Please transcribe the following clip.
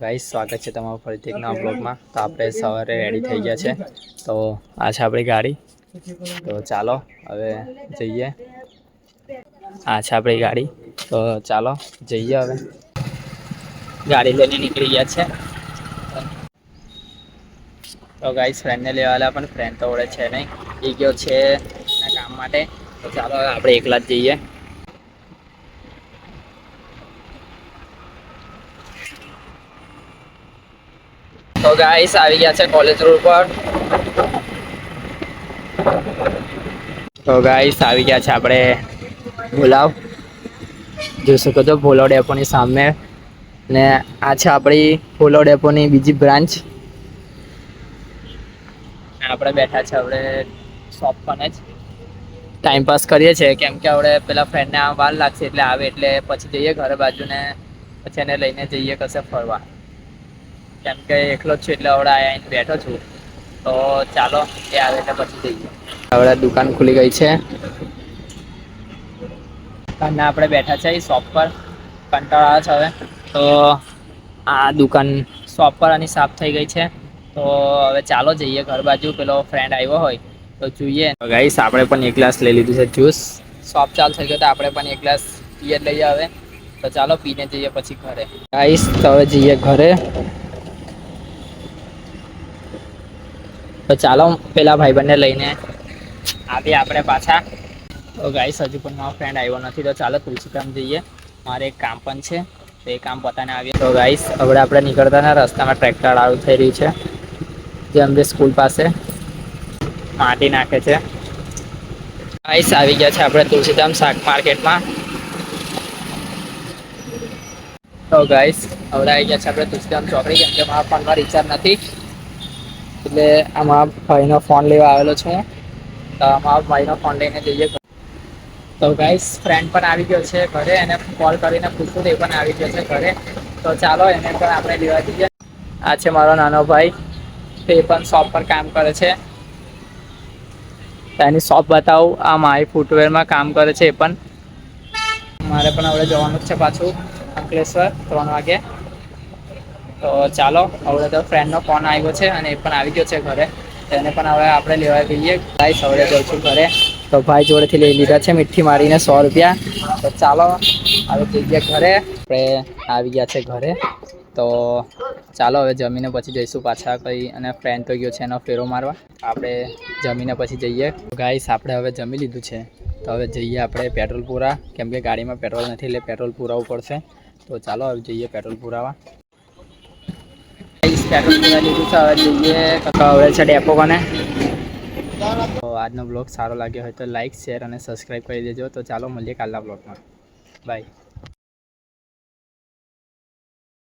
Guys સ્વાગત છે તમારું ફરીથી એક નવા બ્લોગમાં તો આપણે સવારે રેડી થઈ ગયા છે. તો આ છે આપણી ગાડી. તો ચાલો હવે જઈએ. આ છે આપણી ગાડી. તો ચાલો જઈએ હવે. ગાડી લઈને નીકળી ગયા છે. તો ગાઈસ ફ્રેન્ડને લેવાલા પણ ફ્રેન્ડ તો ઓળે છે નહીં. એ ગયો છે કામ માટે. તો ચાલો હવે આપણે એકલા જ જઈએ. તો ગાઈસ આવી ગયા છે કોલેજ રોડ પર. તો ગાઈસ આવી ગયા છે આપણે ભોલાવ. જોઈ શકો છો ભોલો ડેપોની સામે. ને આ છે આપણી ભોલો ડેપોની બીજી બ્રાન્ચ. આપણે બેઠા છે આપણે શોપ પર જ. ટાઈમ પાસ કરીએ છીએ, કેમ કે આપણે પેલા ફ્રેન્ડને આ વાર લાગશે એટલે આવે એટલે પછી જઈએ ઘરે બાજુને, પછી એને લઈને જઈએ કશે ફરવા. કેમ કે એકલો જ છું એટલે હવે આવીને બેઠો છું. તો ચાલો, એ આવે એટલે પછી જઈએ. હવે દુકાન ખુલી ગઈ છે. દુકાનના આપણે બેઠા છે શોપ પર. કંટાળો આવે છે હવે. તો આ દુકાન શોપ પર આની સાફ થઈ ગઈ છે. તો હવે ચાલો જઈએ ઘર બાજુ. પેલો ફ્રેન્ડ આવ્યો હોય, તો જોઈએ. ગાઈસ આપણે પણ એક ગ્લાસ લઈ લીધું છે જ્યુસ શોપ ચાલુ થઈ ગયો તો આપણે પણ એક ગ્લાસ પીએ લઈએ હવે. તો ચાલો, પીને જઈએ પછી ઘરે. ગાઈસ તો હવે જઈએ ઘરે. તો ચાલો પેલા ભાઈબંધને લઈને આવીએ આપણે પાછા. તો ગાઈસ હજુ પણ મારો ફ્રેન્ડ આવ્યો નથી, તો ચાલો તુલસીધામ જઈએ. મારે એક કામ પણ છે, તો એ કામ પતાને આવીએ. તો ગાઈસ હવે આપણે નીકળતા ના રસ્તામાં ટ્રેક્ટર આવું થઈ રહ્યું છે, જે અંબે સ્કૂલ પાસે માટી નાખે છે. ગાઈસ આવી ગયા છે આપણે તુલસીધામ શાક માર્કેટમાં. તો ગાઈસ હવે આવી ગયા છે આપણે તુલસીધામ ચોકડી, કેમ કે મારા ફોનમાં રિચાર્જ નથી. એટલે આમાં ભાઈનો ફોન લેવા આવેલો છું. તો આમાં ભાઈનો ફોન લઈને જઈએ. તો ગાઈસ ફ્રેન્ડ પણ આવી ગયો છે ઘરે, એને કોલ કરીને પૂછું તે પણ આવી ગયો છે ઘરે. તો ચાલો, એને પણ આપણે લેવા જઈએ. આ છે મારો નાનો ભાઈ. તે પણ શોપ પર કામ કરે છે. એની શોપ બતાવું. આ મારી ફૂટવેરમાં કામ કરે છે એ પણ. મારે પણ હવે જવાનું જ છે પાછું અંકલેશ્વર, ત્રણ વાગે. તો ચાલો હવે તો ફ્રેન્ડનો ફોન આવ્યો છે અને એ પણ આવી ગયો છે ઘરે. તેને પણ હવે આપણે લેવા જઈએ. ગાઈસ હવે જઉં છું ઘરે. તો ભાઈ જોડેથી લઈ લીધા છે મીઠી મારીને સો રૂપિયા. તો ચાલો હવે જઈએ ઘરે. આપણે આવી ગયા છે ઘરે. તો ચાલો, હવે જમીને પછી જઈશું પાછા કંઈ. અને ફ્રેન્ડ તો ગયો છે એનો ફેરો મારવા. આપણે જમીને પછી જઈએ. ગાઈસ આપણે હવે જમી લીધું છે. તો હવે જઈએ આપણે પેટ્રોલ પૂરા. કેમ કે ગાડીમાં પેટ્રોલ નથી, એટલે પેટ્રોલ પુરાવવું પડશે. તો ચાલો, હવે જઈએ પેટ્રોલ પુરાવા. ડેપો કોને. તો આજનો બ્લોગ સારો લાગ્યો હોય તો લાઈક શેર અને સબસ્ક્રાઈબ કરી દેજો. તો ચાલો, મળીએ કાલના બ્લોગમાં બાય